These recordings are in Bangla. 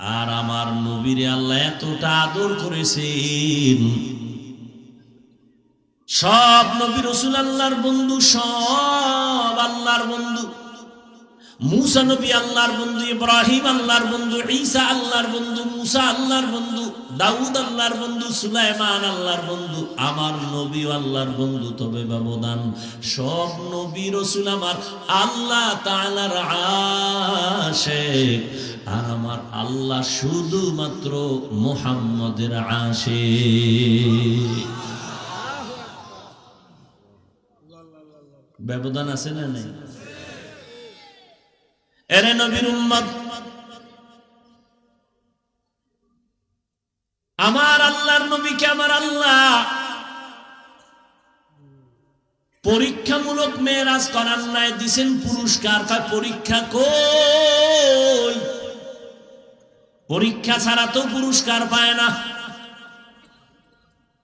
আর আমার নবীরে আল্লাহ এতটা আদর করেছেন। সব নবী রসুল আল্লাহর বন্ধু, সব আল্লাহর বন্ধু। মুসা নবী আল্লাহর বন্ধু, ইব্রাহিম আল্লাহর বন্ধু, ঈসা আল্লাহর বন্ধু, মুসা আল্লাহর বন্ধু, দাউদ আল্লাহর বন্ধু, সুলাইমান আল্লাহর বন্ধু, আমার নবী আল্লাহর বন্ধু। তবে ব্যবধান, সব নবী রসুল আমার আল্লাহ তাআলার আশিক। আর আমার আল্লাহ শুধুমাত্র মুহাম্মদের আশিক। ব্যবধান আছে না নাই? এরে নবীর উম্মত, আমার আল্লাহর নবীকে আমার আল্লাহ পরীক্ষামূলক মেয়েরাজ করার নাই দিছেন পুরস্কার। তার পরীক্ষা কই? পরীক্ষা ছাড়া তো পুরস্কার পায় না।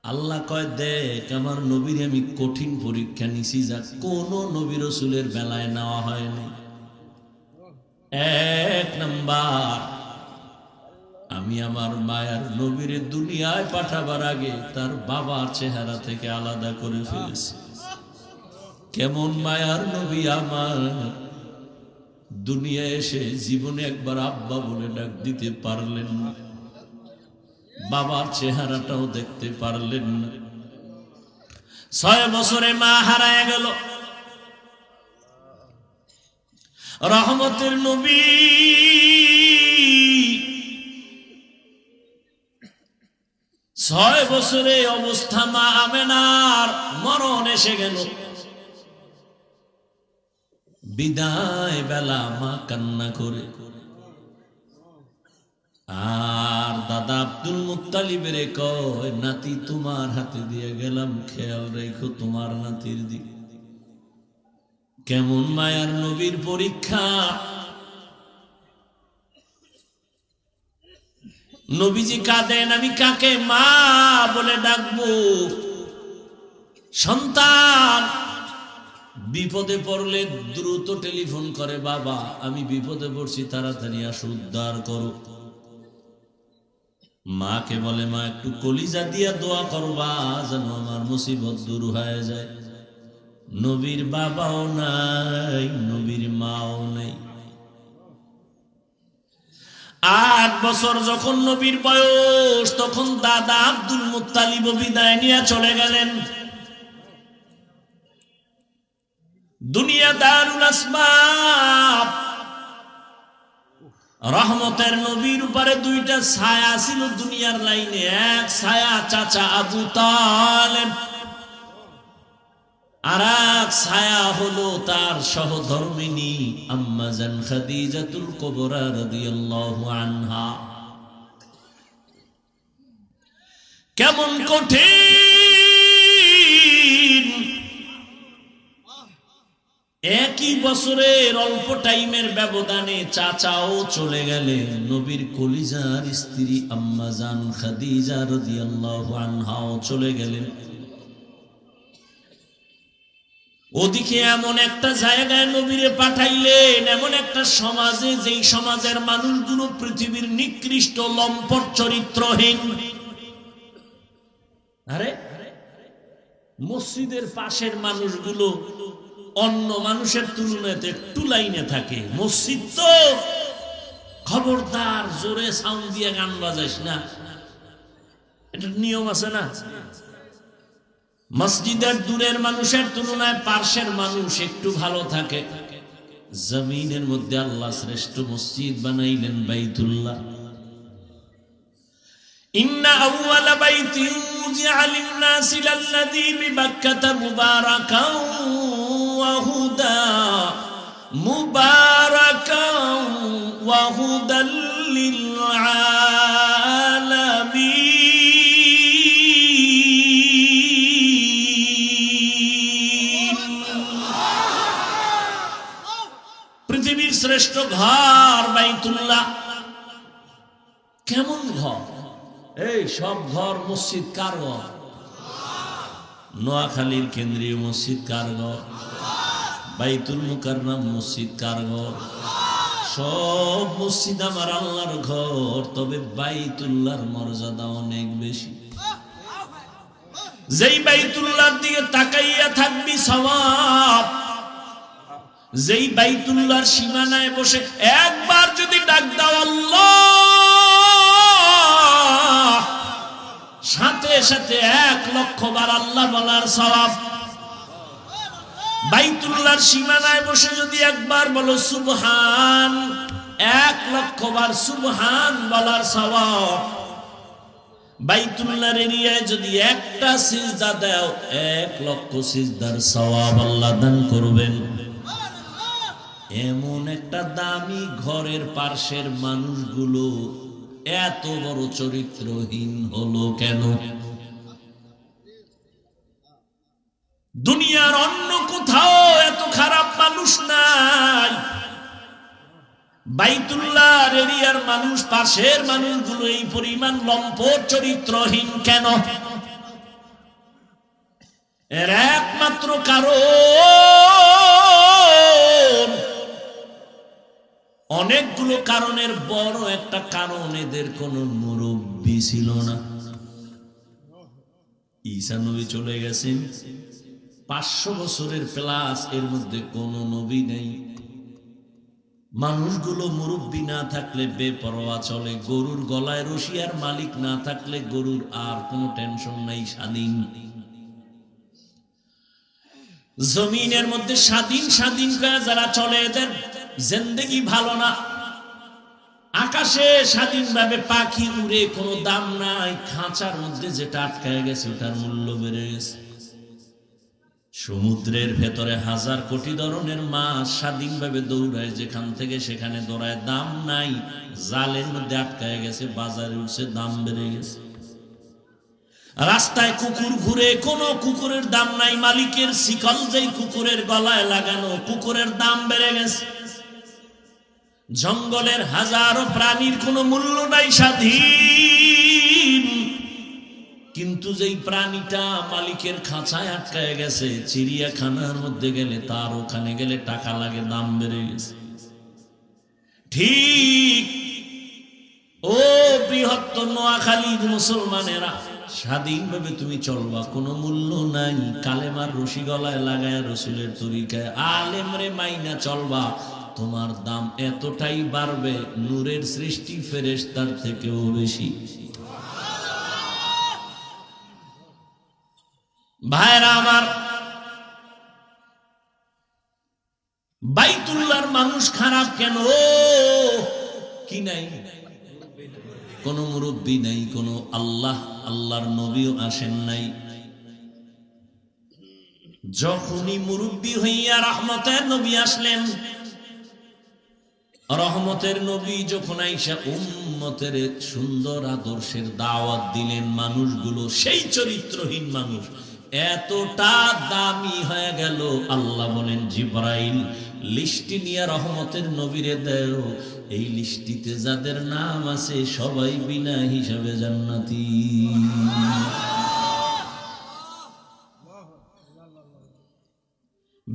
আল্লাহ কয়, দেখ, আমার নবীর আমি কঠিন পরীক্ষা নিছি যা কোন নবী রসুলের বেলায় নেওয়া হয়নি। এক নাম্বার, আমি আমার মায়ার নবীর দুনিয়ায় পাঠাবার আগে তার বাবার চেহারা থেকে আলাদা করে ফেলেছি। কেমন মায়ার নবী আমার? দুনিয়া এসে জীবনে একবার আব্বা বলে ডাক দিতে পারলেন না। বাবার চেহারাটাও দেখতে পারলেন না। ছয় বছরে মা হারায় গেল। রহমতের নবী ছয় বছরে অবস্থা মা আমেনার মরণ এসে গেল। বিদায় বেলা মা কান্না করে। আর দাদা আব্দুল মুত্তালিবের কয়, নাতি তোমার হাতে দিয়ে গেলাম, খেয়াল রেখো তোমার নাতির দিক। কেমন মায়ার নবীর পরীক্ষা। নবীজি কাঁদেন, আমি কাকে মা বলে ডাকবো? সন্তান বিপদে পড়লে দ্রুত টেলিফোন করে, বাবা, আমি বিপদে পড়ছি, তাড়াতাড়ি আসো, উদ্ধার করো। মাকে বলে, মা, একটু কলিজা দিয়া দোয়া করবা যেন আমার মুসিবত দূর হয়ে যায়। নবীর বাবাও নাই, নবীর মাও নাই। আট বছর যখন নবীর বয়স, তখন দাদা আব্দুল মুত্তালিব বিদায় নিয়ে চলে গেলেন। দুনিয়া দারুল আসবাব। রহমতের নবীর উপরে দুইটা ছায়া ছিল দুনিয়ার লাইনে। এক ছায়া চাচা আবু তালেব, আর এক ছায়া হলো তার সহধর্মিনী আম্মাজান খাদিজাতুল কুবরা রাদিয়াল্লাহু আনহা। কেমন কঠিন একই বছরের অল্প টাইমের ব্যবধানে চাচাও চলে গেলেন। নবীর কলিজার স্ত্রী আম্মাজান খাদিজা রাদিয়াল্লাহু আনহাও চলে গেলেন। ওদিকে এমন একটা জায়গায় নবীরে পাঠাইলেন, এমন একটা সমাজে যেই সমাজের মানুষগুলো পৃথিবীর নিকৃষ্ট লম্পট চরিত্রহীন। আরে, মসজিদের পাশের মানুষগুলো অন্য মানুষের তুলনায় একটু লাইনে থাকে। মসজিদ তো খবরদার, জোরে সাউন্ড দিয়ে গান বাজাইস না। এটা নিয়ম আছে না? মসজিদের দূরের মানুষের তুলনায় পার্শ্বের মানুষ একটু ভালো থাকে। জমিনের মধ্যে আল্লাহ শ্রেষ্ঠ মসজিদ বানাইলেন বাইতুল্লাহ। ইন্না আউওয়ালা বাইতিন উজিআ লিন-নাসি লাল্লাযী বিবাক্কাতা মুবারাকান ওয়া হুদা। মুবারাকান ওয়া হুদাল লিল-আলামিন। পৃথিবীর শ্রেষ্ঠ ঘর বাইতুল্লাহ। কেমন সব ঘর মসজিদ কার ঘর? নোয়াখালীর কেন্দ্রীয় মসজিদ কার ঘর? বাইতুল মুকাররম মসজিদ কার ঘর? সব মসজিদ আমার আল্লাহর ঘর, তবে বাইতুল্লাহর মর্যাদা অনেক বেশি। যেই বাইতুল্লাহর দিকে তাকাইয়া থাকবি সওয়াব, যেই বাইতুল্লাহর সীমানায় বসে একবার যদি ডাক দাও আল্লাহ সাথে সাথে এক লক্ষ বার আল্লাহ বলার সওয়াব। বাইতুল্লাহর সীমানায় বসে যদি একবার বলো, সুবহান, এক লক্ষ বার সুবহান বলার সওয়াব। বাইতুল্লাহর এরিয়ায় যদি একটা সিজদা দাও, এক লক্ষ সিজদার সওয়াব আল্লাহ দান করবেন। এমন একটা দামি ঘরের পার্শ্বের মানুষগুলো এত বড় চরিত্রহীন হলো কেন? দুনিয়ার অন্য কোথাও এত খারাপ মানুষ নাই। বাইতুল্লাহ এরিয়ার মানুষ, পাশের মানুষগুলো এই পরিমাণ লম্পট চরিত্রহীন কেন? এর একমাত্র কারণ অনেকগুলো কারণের বড় একটা কারণ এদের কোনো মুরব্বী ছিল না। ঈসা নবী চলে গেছেন। পাঁচশো বছরের প্লাস এর মধ্যে কোনো নবী নেই। মানুষগুলো মুরব্বী না থাকলে বেপরোয়া চলে। গরুর গলায় রশিয়ার মালিক না থাকলে গরুর আর কোনো টেনশন নাই, স্বাধীন। জমিনের মধ্যে স্বাধীন স্বাধীন যারা চলে, এদের জিন্দেগি ভালো না। আকাশে স্বাধীনভাবে পাখি উড়ে কোনো দাম নাই। খাঁচার মধ্যে যেটা আটকায় গেছে, ওটার মূল্য বেড়ে গেছে। সমুদ্রের ভেতরে হাজার কোটি ধরনের মাছ স্বাধীনভাবে দৌড়ায়, যেখান থেকে সেখানে দৌড়ায় দাম নাই। জালের মধ্যে আটকায় গেছে, বাজারে উঠছে, দাম বেড়ে গেছে। রাস্তায় কুকুর ঘুরে, কোনো কুকুরের দাম নাই। মালিকের শিকল যেই কুকুরের গলায় লাগানো, কুকুরের দাম বেড়ে গেছে। জঙ্গলের হাজারো প্রাণীর কোনো মূল্য নাই স্বাধীন। কিন্তু যেই প্রাণীটা মালিকের খাঁচায় আটকায় গেছে, চিড়িয়াখানার মধ্যে গেলে তার ওখানে গেলে টাকা লাগে, দাম বেড়ে গেছে। ঠিক ও বৃহত্তর নোয়াখালীর মুসলমানেরা, স্বাধীনভাবে তুমি চলবা, কোনো মূল্য নাই। কালেমার রশি গলায় লাগায় রসুলের তরিকায়, আলেম রে মাইনা চলবা। তোমার দাম এতটাই বাড়বে, নূরের সৃষ্টি ফেরেশতার থেকেও বেশি। ভাইরা আমার, বাইতুল্লাহর মানুষ খারাপ কেন? কি নাই? কোন মুরব্বী নাই, কোন আল্লাহ, আল্লাহর নবীও আসেন নাই। যখনই মুরব্বী হইয়া রহমতের নবী আসলেন রহমতের নবী যখন আইসা উম্মতের সুন্দর আদর্শের দাওয়াত দিলেন, মানুষগুলো সেই চরিত্রহীন মানুষ। এতটা দামি হয়ে গেল। আল্লাহ বলেন, জিব্রাইল, লিস্টি নিয়ে রহমতের নবীরে দেও। এই লিস্টিতে যাদের নাম আছে, সবাই বিনা হিসাবে জান্নাতি।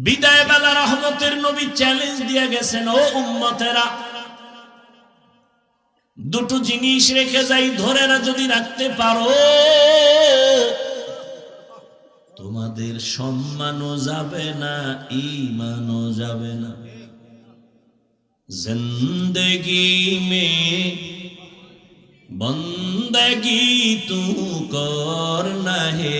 বিদায় বেলা রহমতের নবী চ্যালেঞ্জ দিয়ে গেছেন, ও উম্মতেরা, দুটো জিনিস রেখে যাই, ধরে না যদি রাখতে পারো। তোমাদের সম্মানও যাবে না ইমানও যাবে না। জিন্দগি মে বন্দগি তু কর না হে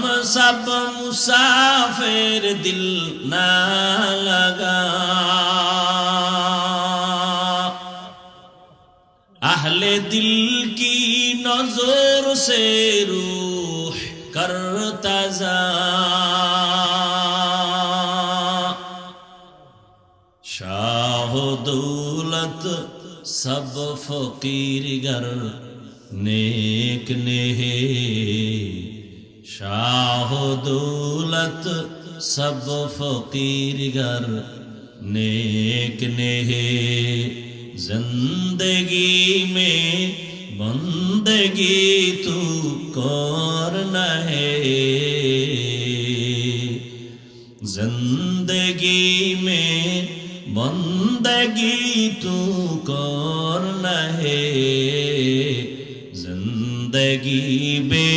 সব মুসাফের দিল না লাগা। আহলে দিল কি নজর সে রুহ কর তাজা শাহ দৌলত সব ফকির গর নেক নেহে। शाह दौलत सब फकीर गर नेक नेहे जिंदगी में बंदगी तू करना है जिंदगी में बंदगी तू करना है जिंदगी बे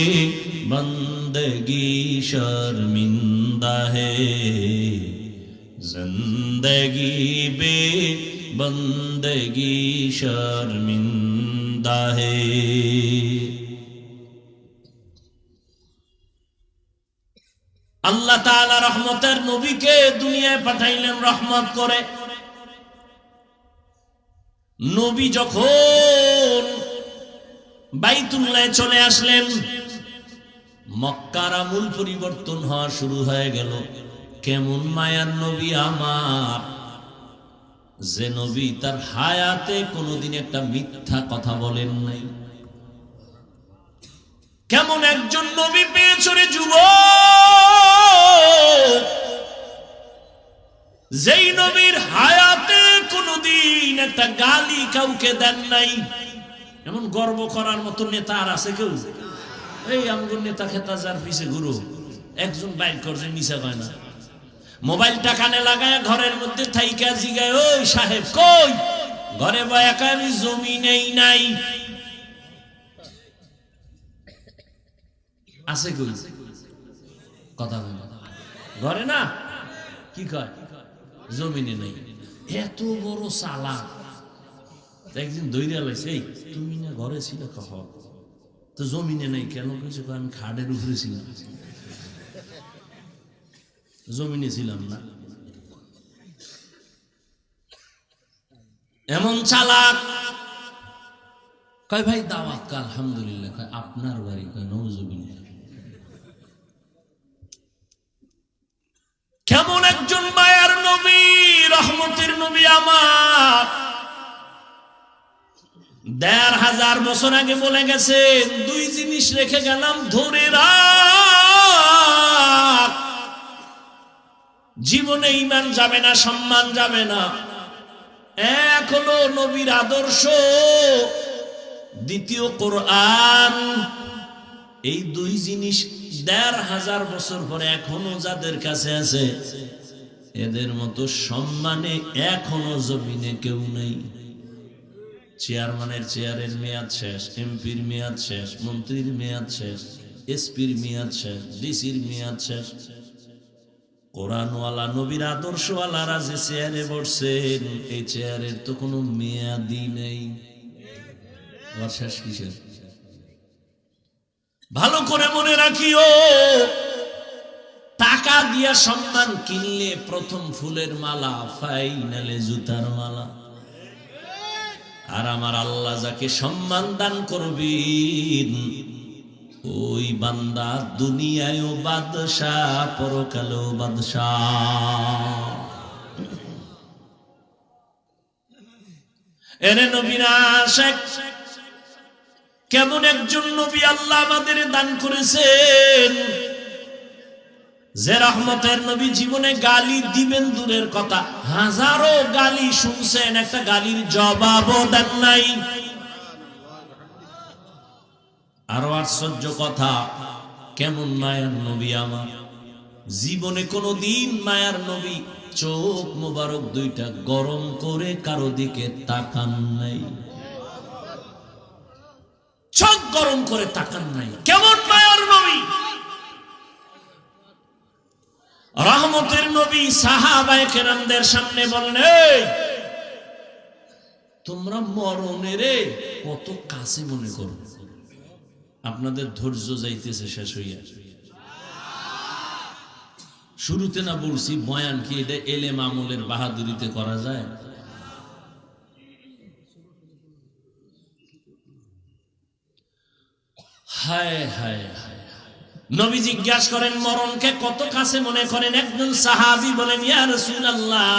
زندگی شرمندہ ہے زندگی بے بندگی شرمندہ ہے আল্লাহ তালা রহমতের নবীকে দুনিয়ায় পাঠাইলেন রহমত করে। নবী যখন বাইতুল্লায় চলে আসলেন মক্কার আমূল পরিবর্তন হওয়া শুরু হয়ে গেল। কেমন মায়ার নবী আমার? যে নবী তার হায়াতে কোনোদিন একটা মিথ্যা কথা বলেন নাই। কেমন একজন নবী পেয়েছ রে যুব যেই নবীর হায়াতে কোনদিন একটা গালি কাউকে দেন নাই। এমন গর্ব করার মতো নেতা আর আছে কেউ? এই আমগুর নেতা খেতা যার পিছে ঘুরো একজন বাইর করছে মিশা কয় না। মোবাইলটা কানে লাগায় ঘরের মধ্যে থাইকা জিগায়, ওই সাহেব কই? ঘরে বয়াকা আমি জমি নেই। নাই আছে কই? কথা বলে ঘরে না? কি কয়? জমিনে নেই। এত বড় চালা একদিন দৈরা লাইছে তুমি না ঘরে ছিল কহ তো জমিনে নেই কেন? কিছু আমি খাটের উপরে ছিলাম। জমিনে ছিলাম না। এমন চালাক। কয়, ভাই, দাওয়াত আলহামদুলিল্লাহ। কয়, আপনার বাড়ি। কয় নজুবিল্লাহ কেমন একজন মায়ার নবী, রহমতের নবী আমার। দেড় হাজার বছর আগে বলে গেছে, দুই জিনিস রেখে গেলাম ধরে রাখ। জীবনে ইমান যাবে না, সম্মান যাবে না। এক হলো নবীর আদর্শ, দ্বিতীয় কোরআন। এই দুই জিনিস দেড় হাজার বছর পরে এখনও যাদের কাছে আছে, এদের মতো সম্মানে এখনও জমিনে কেউ নেই। চেয়ারম্যানের চেয়ারের মেয়াদ শেষ, এমপির মেয়াদ শেষ, মন্ত্রীর মেয়াদ শেষ, এসপির মেয়াদ শেষ, ডিসির মেয়াদ শেষ। কোরআনওয়ালা, নবীর আদর্শওয়ালারা যে চেয়ারে বসছেন, এই চেয়ারের তো কোনো মেয়াদি নেই। শেষ কিসের? ভালো করে মনে রাখিও, টাকা দিয়া সম্মান কিনলে প্রথম ফুলের মালা, ফাইনালে জুতার মালা। আর আমার আল্লাহ যাকে সম্মান দান করবেন, ওই বান্দা দুনিয়ায়ও বাদশাহ, পরকালেও বাদশাহ। এরে নবীরা শেখ কেমন একজন নবী আল্লাহ আমাদের দান করেছেন? যে রহমতের নবী জীবনে গালি দিবেন দূরের কথা, হাজারো গালি শুনছেন, একটা গালির জবাবও দেন নাই। আরও আশ্চর্য কথা, কেমন মায়ার নবী আমার। জীবনে কোনো দিন মায়ার নবী চোখ মোবারক দুইটা গরম করে কারও দিকে তাকান নাই। চোখ গরম করে তাকান নাই। কেমন মায়ার নবী? রহমতের নবী সাহাবায়ে কেরামদের সামনে বলেন তোমরা মরণের কত কাছে মনে করো? আপনাদের ধৈর্য যাইতেছে শেষ হইয়া। শুরুতে না বলছি, বয়ান কি এটা এলে মামলের বাহাদুরিতে করা যায়? হায় হায় হায়। নবী জিজ্ঞাসা করেন, মরণকে কত কাছে মনে করেন? একজন সাহাবি বলেন, ইয়া রাসূলুল্লাহ,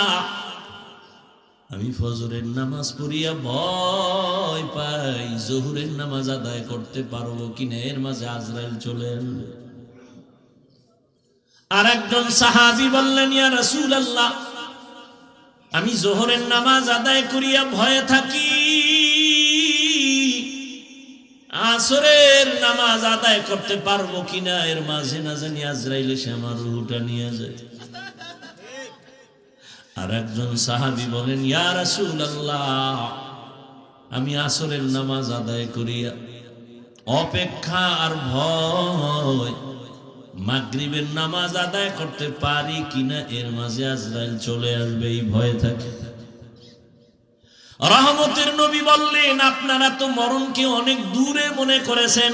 আমি ফজরের নামাজ পড়িয়া ভয় পাই, জহুরের নামাজ আদায় করতে পারব কিনা? এর মাঝে আজরাইল চলে আসবে আর একজন সাহাবি বললেন, ইয়া রাসূল আল্লাহ আমি জোহরের নামাজ আদায় করিয়া ভয়ে থাকি। আসরের নামাজ আদায় করতে পারব কিনা? এর মাঝে না জানি আজরাইল এসে আমার রুহুটা নিয়ে যায়। আর একজন সাহাবি বলেন রাসূলুল্লাহ, আমি আসরের নামাজ আদায় করিয়া অপেক্ষা আর ভয়, মাগরিবের নামাজ আদায় করতে পারি কিনা? এর মাঝে আজরাইল চলে আসবে, এই ভয়ে থাকে। রহমতের নবী বললেন, আপনারা তো মরণকে অনেক দূরে মনে করেছেন।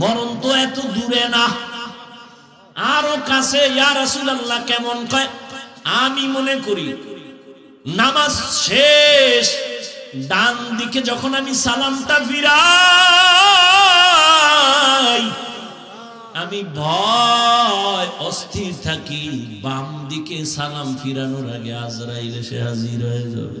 মরণ তো এত দূরে না। আরও কাছে কেমন কয়? আমি মনে করি, নামাজ শেষ ডান দিকে যখন আমি সালামটা ফিরাই, আমি ভয়, অস্থির থাকি। বাম দিকে সালাম ফিরানোর আগে আজরাইল এসে হাজির হয়ে যাবে।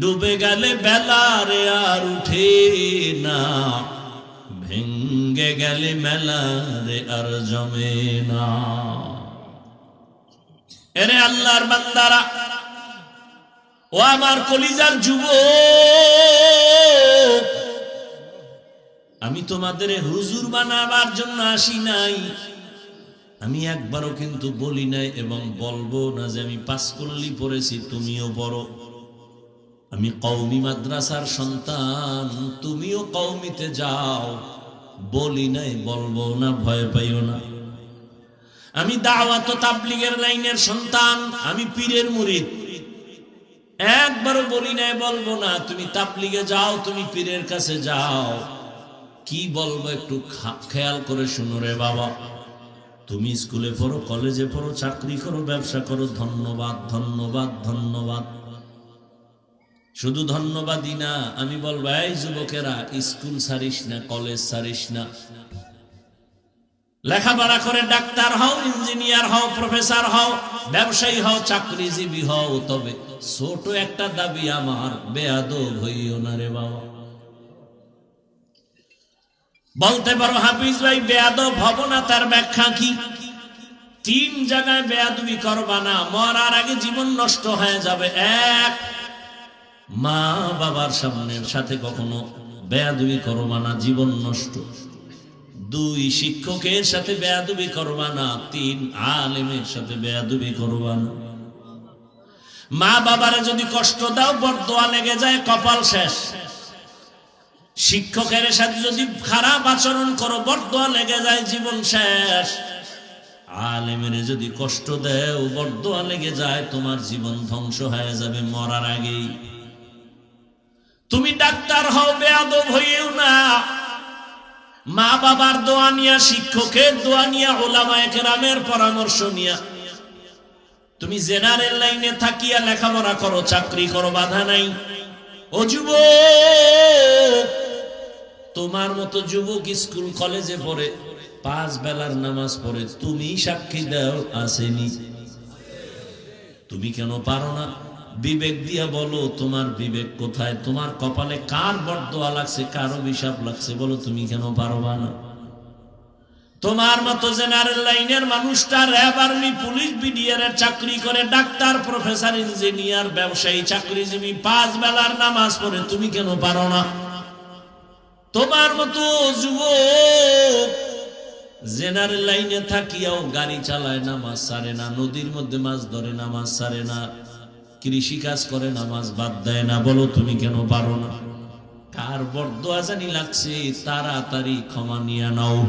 ডুবে গেলে বেলা রে আর উঠে না। ভেঙ্গে গেলে মেলা রে আর জমে না। এরে আল্লাহর বান্দারা, ও আমার কলিজার যুব আমি তোমাদের হুজুর বানাবার জন্য আসি নাই। আমি একবারও কিন্তু বলি নাই এবং বলব না যে আমি পাস করলি পড়েছি, তুমিও পড়ো। আমি কৌমি মাদ্রাসার সন্তান, তুমিও কৌমিতে যাও। বলি নাই, বলব না, ভয় পাইও না। আমি দাওয়াত তাবলিগের লাইনের সন্তান, আমি পীরের মুরিদ। একবারও বলি নাই, বলব না, তুমি তাবলিগে যাও, তুমি পীরের কাছে যাও। কি বলব একটু খেয়াল করে শুনো রে বাবা। তুমি স্কুলে পড়ো, কলেজে পড়ো, চাকরি করো, ব্যবসা করো, ধন্যবাদ ধন্যবাদ ধন্যবাদ। শুধু ধন্যবাদই না, আমি বলব, এই যুবকেরা, স্কুল ছাড়িস না, কলেজ ছাড়িস না। লেখাপড়া করে ডাক্তার হও, ইঞ্জিনিয়ার হও, প্রফেসর হও, ব্যবসায়ী হও, চাকরিজীবী হও, তবে ছোট একটা দাবি আমার, বেয়াদব হইও না রে বাবা। বলতে পারো, হাফিজ ভাই, বেয়াদব হব না, তার ব্যাখ্যা কি? তিন জায়গায় বেয়াদবি করবা না, মরার আগে জীবন নষ্ট হয়ে যাবে, এক মা বাবার সামনের সাথে কখনো বেয়াদুবি করবা না, জীবন নষ্ট। দুই শিক্ষকের সাথে বেয়াদুবি করবা না, তিন আলেমের সাথে বেয়াদবি করবা না। মা বাবারে যদি কষ্ট দাও বরদোয়া লেগে যায়, কপাল শেষ। শিক্ষকের সাথে যদি খারাপ আচরণ করো বরদোয়া লেগে যায়, জীবন শেষ। আলেমের যদি কষ্ট দেও বরদোয়া লেগে যায়, তোমার জীবন ধ্বংস হয়ে যাবে মরার আগেই। তুমি ডাক্তার হও, বেয়াদব হইও না। মা বাবার দোয়া নিয়া, শিক্ষকের দোয়া নিয়া, ওলামায়ে পরামর্শ নিয়া। তুমি জেনারেল লাইনে থাকিয়া লেখাপড়া করো, চাকরি করো, বাধা নাই। ও যুবক, তোমার মতো যুবক স্কুল, কলেজে পড়ে, পাঁচ বেলার নামাজ পড়ে, তুমি সাক্ষী দাও, আসেনি। তুমি কেন পারো না? বিবেক দিয়া বলো, তোমার বিবেক কোথায়? তোমার কপালে কার বরদোয়া লাগছে, কার অভিশাপ লাগছে বলো, তুমি কেন পারবা না? তোমার মতো জেনারেল লাইনের মানুষটা র্যাব আর্মি, পুলিশ, বিডিআর এর চাকরি করে, ডাক্তার, প্রফেসর, ইঞ্জিনিয়ার, ব্যবসায়ী, চাকরিজীবী, পাঁচ বেলার নামাজ পড়ে, তুমি কেন পারো না? তোমার মতো যুবক জেনারেল লাইনে থাকিয়াও গাড়ি চালায়, নামাজ সারে না, নদীর মধ্যে মাছ ধরে, নামাজ সারে না। কৃষি কাজ করে, নামাজ বাদ দেয় না। বলো, তুমি কেন পারো না? কার বর্দ আজানি লাগছে, তাড়াতাড়ি ক্ষমা নিয়ে নাও।